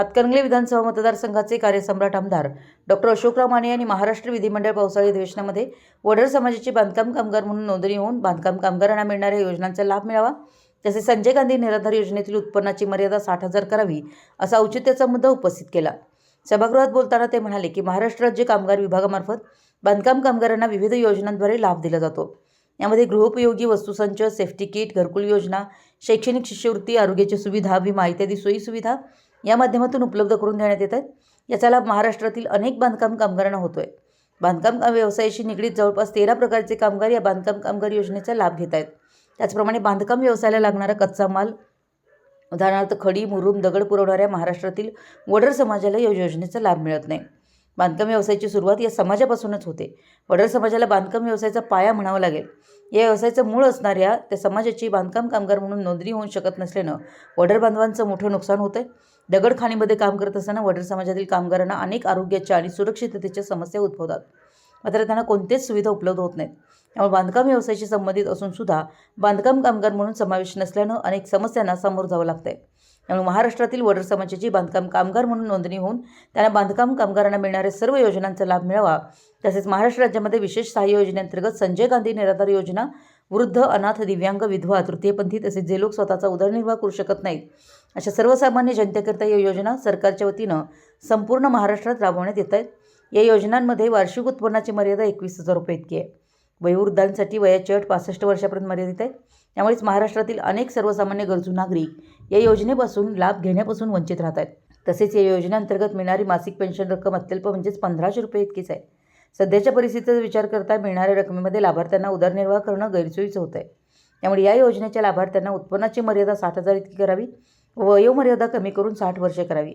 हातकणंगले विधानसभा मतदारसंघाचे कार्यसम्राट आमदार डॉक्टर अशोकराव माने यांनी महाराष्ट्र विधिमंडळ पावसाळी अधिवेशनामध्ये वडर समाजाची बांधकाम कामगार म्हणून नोंदणी होऊन बांधकाम कामगारांना मिळणाऱ्या योजनांचा लाभ मिळावा. तसेच संजय गांधी निराधार योजनेतील उत्पन्नाची मर्यादा साठ हजार करावी असा औचित्याचा मुद्दा उपस्थित केला. सभागृहात बोलताना ते म्हणाले की महाराष्ट्र राज्य कामगार विभागामार्फत बांधकाम कामगारांना विविध योजनांद्वारे लाभ दिला जातो. यामध्ये गृहोपयोगी वस्तुसंच सेफ्टी किट घरकुल योजना शैक्षणिक शिष्यवृत्ती आरोग्याची सुविधा विमा इत्यादी सोयीसुविधा या माध्यमातून उपलब्ध करून देण्यात येत आहेत. याचा लाभ महाराष्ट्रातील अनेक बांधकाम कामगारांना होतो आहे बांधकाम काम व्यवसायाशी निगडीत जवळपास तेरा प्रकारचे कामगार या बांधकाम कामगार योजनेचा लाभ घेत आहेत. त्याचप्रमाणे बांधकाम व्यवसायाला लागणारा कच्चा माल उदाहरणार्थ खडी मुरुम दगड पुरवणाऱ्या महाराष्ट्रातील वडर समाजाला या योजनेचा लाभ मिळत नाही. बांधकाम व्यवसायाची सुरुवात या समाजापासूनच होते. वडर समाजाला बांधकाम व्यवसायाचा पाया म्हणावा लागेल. या व्यवसायाचं मूळ असणाऱ्या त्या समाजाची बांधकाम कामगार म्हणून नोंदणी होऊ शकत नसल्यानं वडर बांधवांचं मोठं नुकसान होतं दगडखाणीमध्ये काम करत असताना वडर समाजातील कामगारांना अनेक आरोग्याच्या आणि सुरक्षिततेच्या समस्या उद्भवतात. मात्र त्यांना कोणतेच सुविधा उपलब्ध होत नाहीत. त्यामुळे बांधकाम व्यवसायाशी संबंधित असून सुद्धा बांधकाम कामगार म्हणून समावेश नसल्यानं अनेक समस्यांना सामोरं जावं लागतंय. त्यामुळे महाराष्ट्रातील वडर समाजाची बांधकाम कामगार म्हणून नोंदणी होऊन त्यांना बांधकाम कामगारांना मिळणाऱ्या सर्व योजनांचा लाभ मिळावा. तसेच महाराष्ट्र राज्यामध्ये विशेष सहाय्य योजनेअंतर्गत संजय गांधी निराधार योजना वृद्ध अनाथ दिव्यांग विधवा तृतीयपंथी तसेच जे लोक स्वतःचा उदरनिर्वाह करू शकत नाहीत अशा सर्वसामान्य जनतेकरता या योजना सरकारच्या वतीनं संपूर्ण महाराष्ट्रात राबवण्यात येत आहेत. या योजनांमध्ये वार्षिक उत्पन्नाची मर्यादा एकवीस हजार रुपये इतकी आहे. वयोवृद्धांसाठी वयाची अट पासष्ट वर्षापर्यंत मर्यादित आहे. त्यामुळेच महाराष्ट्रातील अनेक सर्वसामान्य गरजू नागरिक या योजनेपासून लाभ घेण्यापासून वंचित राहत आहेत. तसेच या योजनेअंतर्गत मिळणारी मासिक पेन्शन रक्कम अत्यल्प म्हणजेच पंधराशे रुपये इतकीच आहे. सध्याच्या परिस्थितीचा विचार करता मिळणाऱ्या रकमेमध्ये लाभार्थ्यांना उदरनिर्वाह करणं गैरसोयीचं होतं आहे. त्यामुळे या योजनेच्या लाभार्थ्यांना उत्पन्नाची मर्यादा साठ हजार इतकी करावी व वयोमर्यादा कमी करून साठ वर्षे करावी.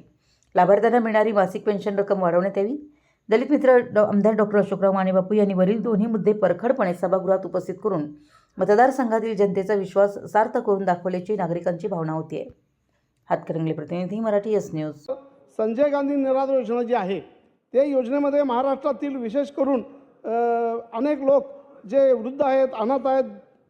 लाभार्थ्यांना मिळणारी मासिक पेन्शन रक्कम वाढवण्यात यावी. दलित मित्र डॉ आमदार डॉक्टर अशोकराव मानेबापू यांनी वरील दोन्ही मुद्दे परखडपणे सभागृहात उपस्थित करून मतदारसंघातील जनतेचा विश्वास सार्थ करून दाखवल्याची नागरिकांची भावना होती. आहे हातकरंगले प्रतिनिधी मराठी एस न्यूज. संजय गांधी निराधार योजना जी आहे ते योजनेमध्ये महाराष्ट्रातील विशेष करून अनेक लोक जे वृद्ध आहेत अनाथ आहेत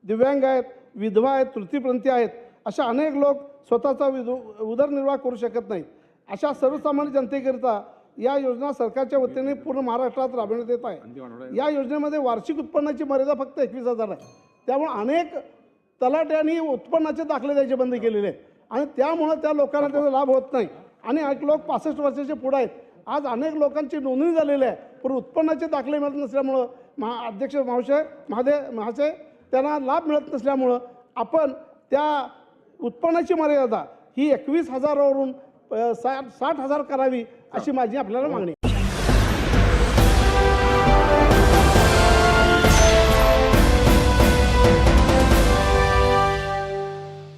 दिव्यांग आहेत विधवा आहेत तृतीयपंथी आहेत अशा अनेक लोक स्वतःचा विद उदरनिर्वाह करू शकत नाहीत. अशा सर्वसामान्य जनतेकरिता या योजना सरकारच्या वतीने पूर्ण महाराष्ट्रात राबवण्यात येत आहे. या योजनेमध्ये वार्षिक उत्पन्नाची मर्यादा फक्त एकवीस हजार आहे. त्यामुळे अनेक तलाट्यांनी उत्पन्नाचे दाखले द्यायचे बंद केलेले आहेत. आणि त्यामुळं त्या लोकांना त्याचा लाभ होत नाही. आणि अनेक लोक पासष्ट वर्षाचे पुढे आहेत. आज अनेक लोकांची नोंदणी झालेली आहे. पण उत्पन्नाचे दाखले मिळत नसल्यामुळं महा अध्यक्ष महाशय महादे महाशय त्यांना लाभ मिळत नसल्यामुळं आपण त्या उत्पन्नाची मर्यादा ही एकवीस हजारावरून साठ साठ हजार करावी अशी माझी आपल्याला मागणी